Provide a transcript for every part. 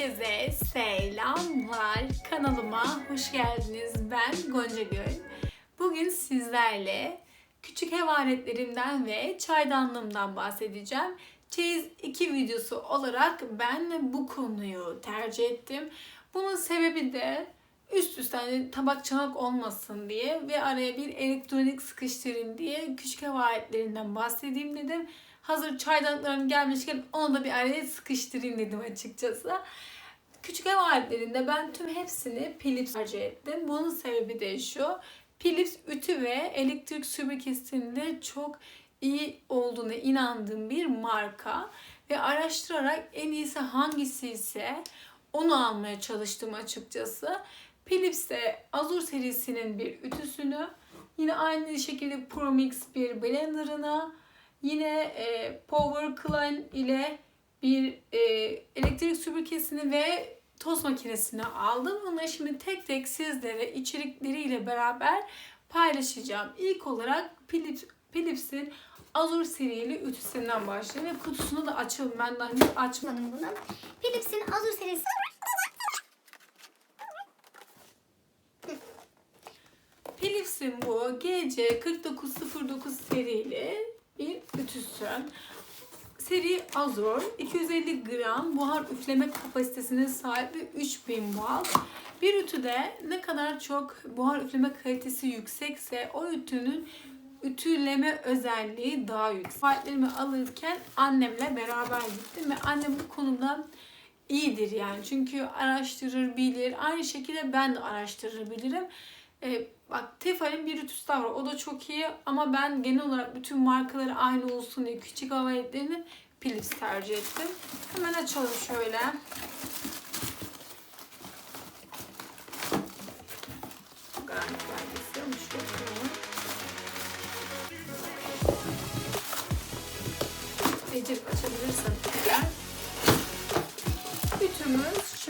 Herkese selamlar. Kanalıma hoş geldiniz. Ben Gonca Göl. Bugün sizlerle küçük ev aletlerinden ve çaydanlığımdan bahsedeceğim. Çeyiz 2 videosu olarak ben bu konuyu tercih ettim. Bunun sebebi de üst üste hani tabak çanak olmasın diye ve araya bir elektronik sıkıştırayım diye küçük ev aletlerinden bahsedeyim dedim. Hazır çaydanlıklarım gelmişken onu da bir araya sıkıştırayım dedim açıkçası. Küçük ev aletlerinde ben tüm hepsini Philips tercih ettim. Bunun sebebi de şu. Philips ütü ve elektrik süpürgesinde çok iyi olduğuna inandığım bir marka. Ve araştırarak en iyisi hangisi ise onu almaya çalıştım açıkçası. Philips'te Azur serisinin bir ütüsünü, yine aynı şekilde ProMix bir blenderını, yine e, Power Clean ile bir e, elektrik süpürgesini ve tost makinesini aldım. Bunları şimdi tek tek sizlere içerikleriyle beraber paylaşacağım. İlk olarak Philips, Philips'in Azur serili ütüsünden başlayayım ve kutusunu da açalım. Ben daha açmadım. açmadım bunu. Philips'in Azur serisi. Philips'in bu GC4909 serili bir ütüsü. Seri Azor 250 gram buhar üfleme kapasitesine sahip ve 3000 watt. Bir ütüde ne kadar çok buhar üfleme kalitesi yüksekse o ütünün ütüleme özelliği daha yüksek. Fiyatlarımı alırken annemle beraber gittim ve annem bu konuda iyidir yani. Çünkü araştırır, bilir. Aynı şekilde ben de araştırır, bilirim. Ee, bak Tefal'in bir ütüsü var. O da çok iyi ama ben genel olarak bütün markaları aynı olsun diye küçük hava aletlerini Philips tercih ettim. Hemen açalım şöyle. Garanti belgesi. Onu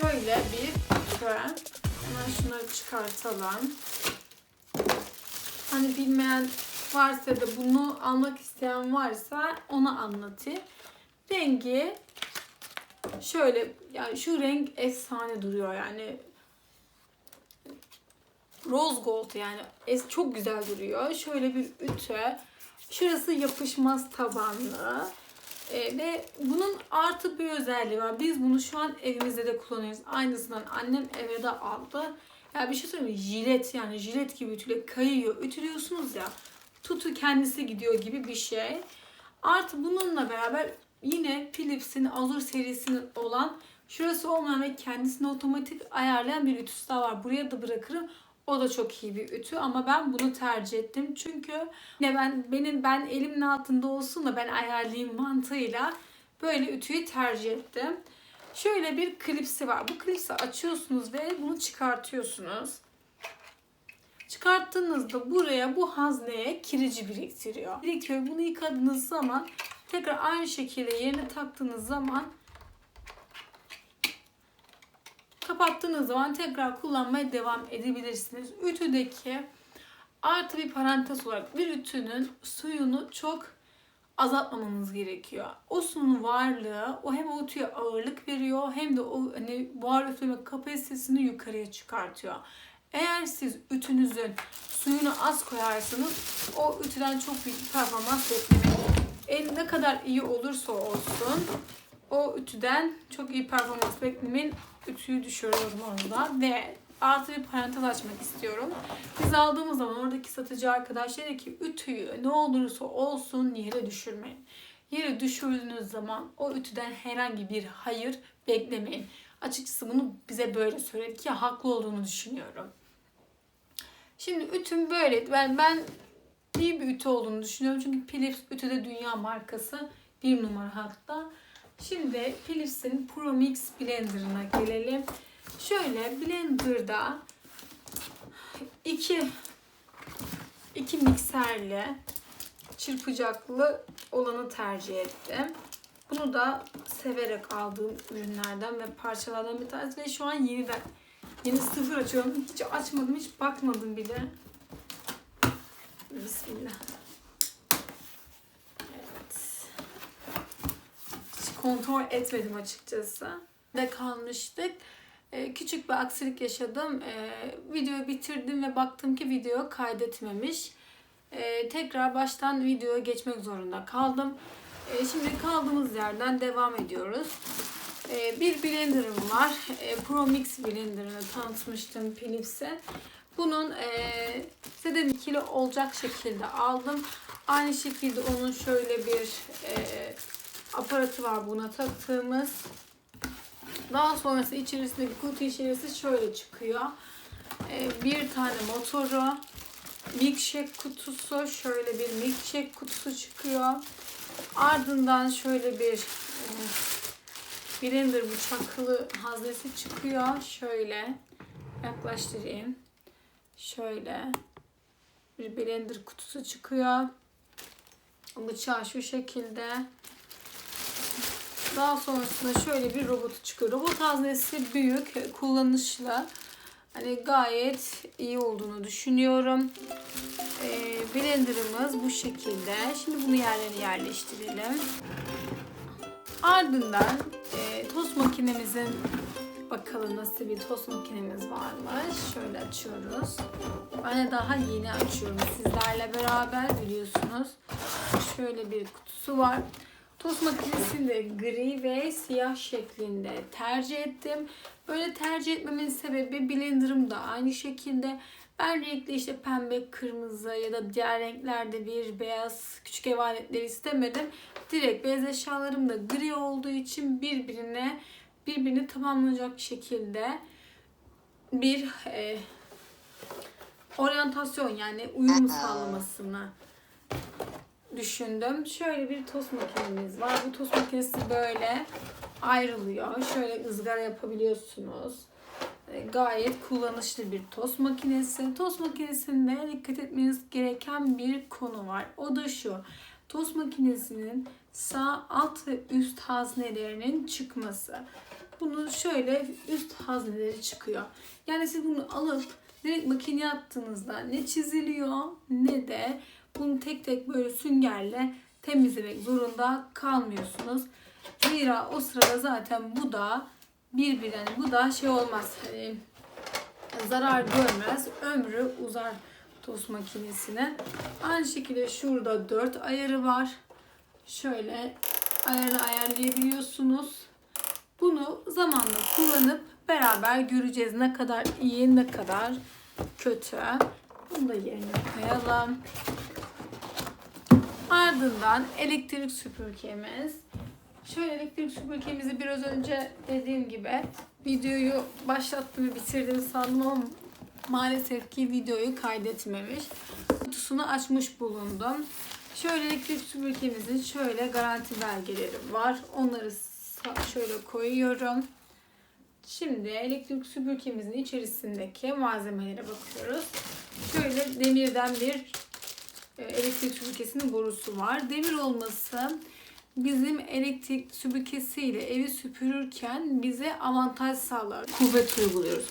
şöyle bir ütü. Hemen şunları çıkartalım. Hani bilmeyen varsa da bunu almak isteyen varsa ona anlatayım. Rengi şöyle yani şu renk efsane duruyor yani rose gold yani es çok güzel duruyor. Şöyle bir ütü. Şurası yapışmaz tabanlı. Ee, ve bunun artı bir özelliği var. Biz bunu şu an evimizde de kullanıyoruz. Aynısından annem eve de aldı. Ya bir şey söyleyeyim mi? Jilet yani jilet gibi ütüle kayıyor. Ütülüyorsunuz ya. Tutu kendisi gidiyor gibi bir şey. Artı bununla beraber yine Philips'in Azur serisinin olan şurası olmayan ve kendisini otomatik ayarlayan bir ütüsü daha var. Buraya da bırakırım. O da çok iyi bir ütü ama ben bunu tercih ettim. Çünkü ne ben benim ben elimin altında olsun da ben ayarlayayım mantığıyla böyle ütüyü tercih ettim. Şöyle bir klipsi var. Bu klipsi açıyorsunuz ve bunu çıkartıyorsunuz. Çıkarttığınızda buraya bu hazneye kirici biriktiriyor. Biriktiriyor. Bunu yıkadığınız zaman tekrar aynı şekilde yerine taktığınız zaman kapattığınız zaman tekrar kullanmaya devam edebilirsiniz. Ütüdeki artı bir parantez olarak bir ütünün suyunu çok azaltmamamız gerekiyor. O suyun varlığı o hem o ütüye ağırlık veriyor hem de o hani buhar üfleme kapasitesini yukarıya çıkartıyor. Eğer siz ütünüzün suyunu az koyarsanız o ütüden çok büyük performans beklemeyin. El ne kadar iyi olursa olsun o ütüden çok iyi performans beklemeyin. Ütüyü düşürüyorum orada ve artı bir parantez açmak istiyorum. Biz aldığımız zaman oradaki satıcı arkadaş dedi ki ütüyü ne olursa olsun yere düşürmeyin. Yere düşürdüğünüz zaman o ütüden herhangi bir hayır beklemeyin. Açıkçası bunu bize böyle söyledi ki haklı olduğunu düşünüyorum. Şimdi ütüm böyle. Ben, ben iyi bir ütü olduğunu düşünüyorum. Çünkü Philips ütü de dünya markası. Bir numara hatta. Şimdi Philips'in Pro Mix Blender'ına gelelim. Şöyle blenderda iki iki mikserli çırpacaklı olanı tercih ettim. Bunu da severek aldığım ürünlerden ve parçalardan bir tanesi ve şu an yeniden yeni sıfır açıyorum. Hiç açmadım, hiç bakmadım bile. Bismillah. Evet. Hiç kontrol etmedim açıkçası. de kalmıştık. Ee, küçük bir aksilik yaşadım. Ee, videoyu bitirdim ve baktım ki video kaydetmemiş. Ee, tekrar baştan videoya geçmek zorunda kaldım. Şimdi kaldığımız yerden devam ediyoruz. Bir blenderım var. Pro Mix blenderını tanıtmıştım Philips'e. Bunun e, size de ikili olacak şekilde aldım. Aynı şekilde onun şöyle bir e, aparatı var buna taktığımız. Daha sonrası içerisindeki kutu içerisi şöyle çıkıyor. Ee, bir tane motoru, milkshake kutusu, şöyle bir milkshake kutusu çıkıyor. Ardından şöyle bir e, blender bıçaklı haznesi çıkıyor. Şöyle yaklaştırayım. Şöyle bir blender kutusu çıkıyor. Bıçağı şu şekilde. Daha sonrasında şöyle bir robotu çıkıyor. Robot haznesi büyük, kullanışlı. Hani gayet iyi olduğunu düşünüyorum. Ee, blenderımız bu şekilde. Şimdi bunu yerlerine yerleştirelim. Ardından e, tost makinemizin bakalım nasıl bir tost makinemiz varmış. Şöyle açıyoruz. Ben daha yeni açıyorum sizlerle beraber biliyorsunuz. Şöyle bir kutusu var. Tost makinesini de gri ve siyah şeklinde tercih ettim. Böyle tercih etmemin sebebi blenderım da aynı şekilde. Ben renkli işte pembe, kırmızı ya da diğer renklerde bir beyaz küçük ev aletleri istemedim. Direkt beyaz eşyalarım da gri olduğu için birbirine birbirini tamamlayacak şekilde bir e, oryantasyon yani uyum sağlamasını düşündüm. Şöyle bir tost makinemiz var. Bu tost makinesi böyle ayrılıyor. Şöyle ızgara yapabiliyorsunuz. E, Gayet kullanışlı bir tost makinesi. Tost makinesinde dikkat etmeniz gereken bir konu var. O da şu. Tost makinesinin sağ alt ve üst haznelerinin çıkması. Bunun şöyle üst hazneleri çıkıyor. Yani siz bunu alıp direkt makineye attığınızda ne çiziliyor ne de bunu tek tek böyle süngerle temizlemek zorunda kalmıyorsunuz. Zira o sırada zaten bu da birbirine yani bu da şey olmaz. Hani zarar görmez. Ömrü uzar tost makinesine. Aynı şekilde şurada 4 ayarı var. Şöyle ayarını ayarlayabiliyorsunuz. Bunu zamanla kullanıp beraber göreceğiz ne kadar iyi ne kadar kötü. Bunu da yerine koyalım. Ardından elektrik süpürgemiz. Şöyle elektrik süpürgemizi biraz önce dediğim gibi videoyu başlattım ve bitirdim sandım maalesef ki videoyu kaydetmemiş. Kutusunu açmış bulundum. Şöyle elektrik süpürgemizin şöyle garanti belgeleri var. Onları şöyle koyuyorum. Şimdi elektrik süpürgemizin içerisindeki malzemelere bakıyoruz. Şöyle demirden bir elektrik süpürgesinin borusu var. Demir olması bizim elektrik süpürgesiyle evi süpürürken bize avantaj sağlar. Kuvvet uyguluyoruz.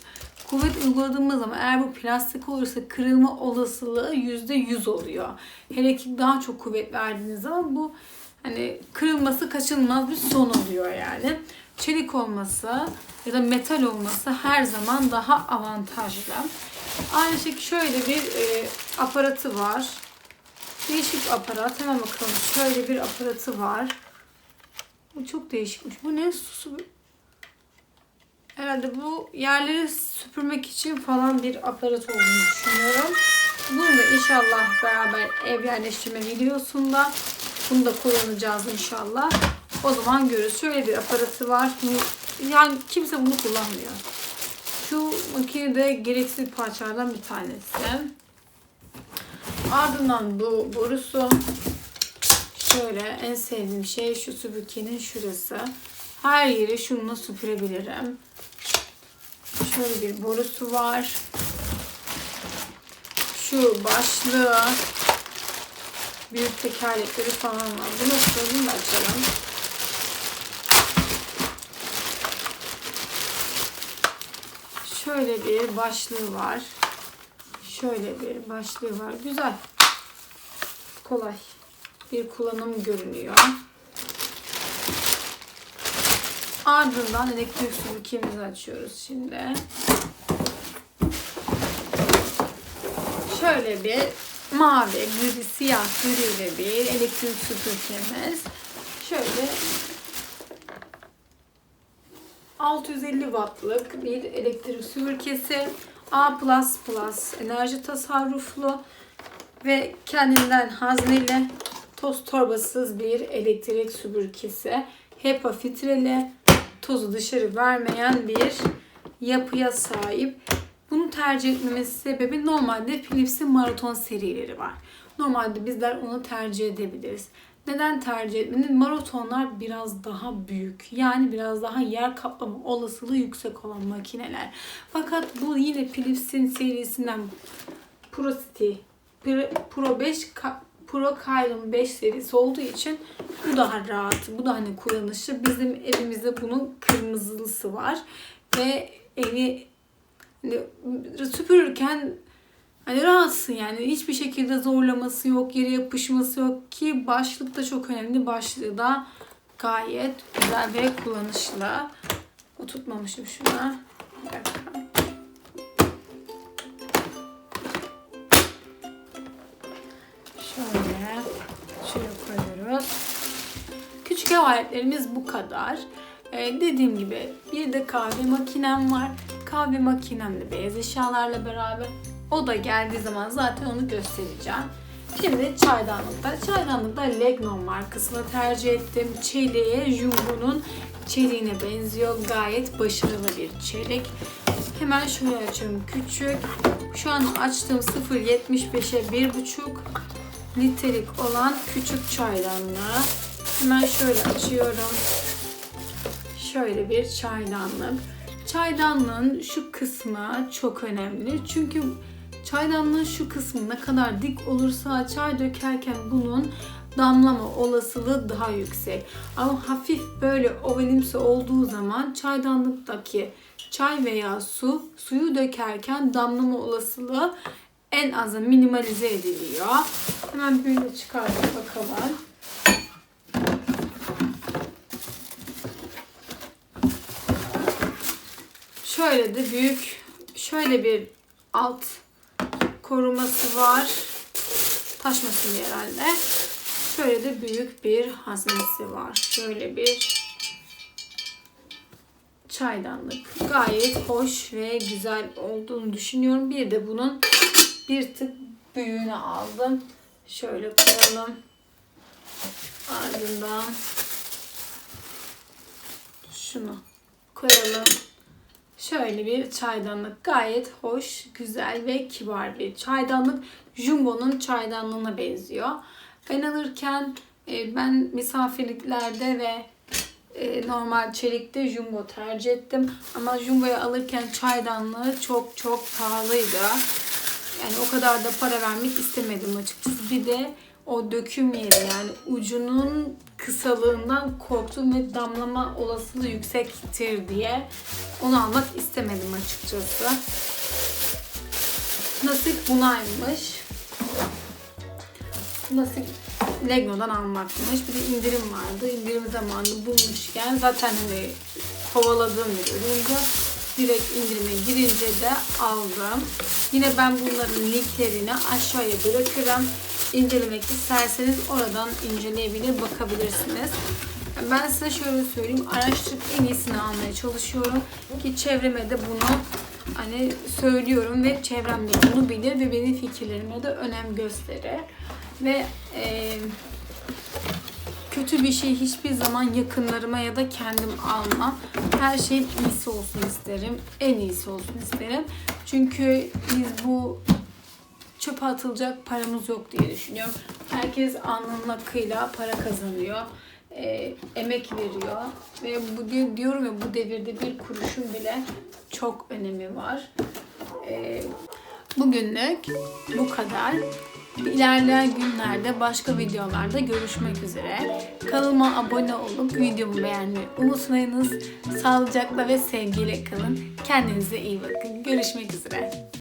Kuvvet uyguladığımız zaman eğer bu plastik olursa kırılma olasılığı %100 oluyor. Hele ki daha çok kuvvet verdiğiniz zaman bu hani kırılması kaçınılmaz bir son oluyor yani. Çelik olması ya da metal olması her zaman daha avantajlı. Aynı şekilde şöyle bir e, aparatı var. Değişik bir aparat. Hemen bakalım. Şöyle bir aparatı var. Bu çok değişikmiş. Bu ne? Su, Herhalde bu yerleri süpürmek için falan bir aparat olduğunu düşünüyorum. Bunu da inşallah beraber ev yerleştirme videosunda bunu da kullanacağız inşallah. O zaman görürüz. Şöyle bir aparatı var. Yani kimse bunu kullanmıyor. Şu makinede gereksiz parçalardan bir tanesi. Ardından bu borusu. Şöyle en sevdiğim şey şu süpürgenin şurası. Her yeri şununla süpürebilirim. Şöyle bir borusu var. Şu başlığı. Büyük tekerlekleri falan var. Bunu açalım da açalım. Şöyle bir başlığı var. Şöyle bir başlığı var. Güzel. Kolay. Bir kullanım görünüyor. Ardından elektrik süpürgemizi açıyoruz şimdi. Şöyle bir mavi, gri, siyah griyle bir elektrik süpürgemiz. Şöyle 650 wattlık bir elektrik süpürgesi. A++ enerji tasarruflu ve kendinden hazneli toz torbasız bir elektrik süpürgesi. HEPA filtreli, tozu dışarı vermeyen bir yapıya sahip. Bunu tercih etmemesi sebebi normalde Philips'in maraton serileri var. Normalde bizler onu tercih edebiliriz. Neden tercih etmeni? Maratonlar biraz daha büyük. Yani biraz daha yer kaplama olasılığı yüksek olan makineler. Fakat bu yine Philips'in serisinden Pro City, Pro- Pro 5 Ka- Pro Kylon 5 serisi olduğu için bu daha rahat, bu da hani kullanışlı. Bizim evimizde bunun kırmızılısı var ve evi hani süpürürken hani rahatsın yani hiçbir şekilde zorlaması yok, yere yapışması yok ki başlık da çok önemli. Başlığı da gayet güzel ve kullanışlı. Oturtmamışım şuna. Şöyle, şöyle koyuyoruz. Küçük ev aletlerimiz bu kadar. Ee, dediğim gibi bir de kahve makinem var. Kahve makinemle beyaz eşyalarla beraber. O da geldiği zaman zaten onu göstereceğim. Şimdi çaydanlıkta. Çaydanlıkta Legnon markasını tercih ettim. Çeliğe Jumbo'nun çeliğine benziyor. Gayet başarılı bir çelik. Hemen şöyle açıyorum küçük. Şu an açtığım 0.75'e 1.5 litrelik olan küçük çaydanlığı. Hemen şöyle açıyorum. Şöyle bir çaydanlık. Çaydanlığın şu kısmı çok önemli. Çünkü çaydanlığın şu kısmı ne kadar dik olursa çay dökerken bunun damlama olasılığı daha yüksek. Ama hafif böyle ovalimsi olduğu zaman çaydanlıktaki çay veya su suyu dökerken damlama olasılığı en aza minimalize ediliyor. Hemen böyle çıkartıp bakalım. Şöyle de büyük, şöyle bir alt koruması var. Taşmasın diye herhalde. Şöyle de büyük bir haznesi var. Şöyle bir çaydanlık. Gayet hoş ve güzel olduğunu düşünüyorum. Bir de bunun bir tık büyüğünü aldım. Şöyle koyalım. Ardından şunu koyalım. Şöyle bir çaydanlık. Gayet hoş, güzel ve kibar bir çaydanlık. Jumbo'nun çaydanlığına benziyor. Ben alırken e, ben misafirliklerde ve e, normal çelikte Jumbo tercih ettim. Ama Jumbo'yu alırken çaydanlığı çok çok pahalıydı. Yani o kadar da para vermek istemedim açıkçası. Bir de o döküm yeri yani ucunun kısalığından korktum ve damlama olasılığı yüksektir diye onu almak istemedim açıkçası. Nasip bunaymış. Nasip Legno'dan almakmış. Bir de indirim vardı. İndirim zamanında bulmuşken zaten hani kovaladığım bir üründü. Direkt indirime girince de aldım. Yine ben bunların linklerini aşağıya bırakırım. İncelemek isterseniz oradan inceleyebilir, bakabilirsiniz. Ben size şöyle söyleyeyim. Araştırıp en iyisini almaya çalışıyorum. Ki çevreme de bunu hani söylüyorum ve çevrem de bunu bilir ve benim fikirlerime de önem gösterir. Ve eee kötü bir şey hiçbir zaman yakınlarıma ya da kendim almam. Her şeyin iyisi olsun isterim. En iyisi olsun isterim. Çünkü biz bu çöpe atılacak paramız yok diye düşünüyorum. Herkes alnının akıyla para kazanıyor. e, emek veriyor. Ve bu di- diyorum ya bu devirde bir kuruşun bile çok önemi var. E, bugünlük bu kadar. İlerleyen günlerde başka videolarda görüşmek üzere. Kanalıma abone olup videomu beğenmeyi unutmayınız. Sağlıcakla ve sevgiyle kalın. Kendinize iyi bakın. Görüşmek üzere.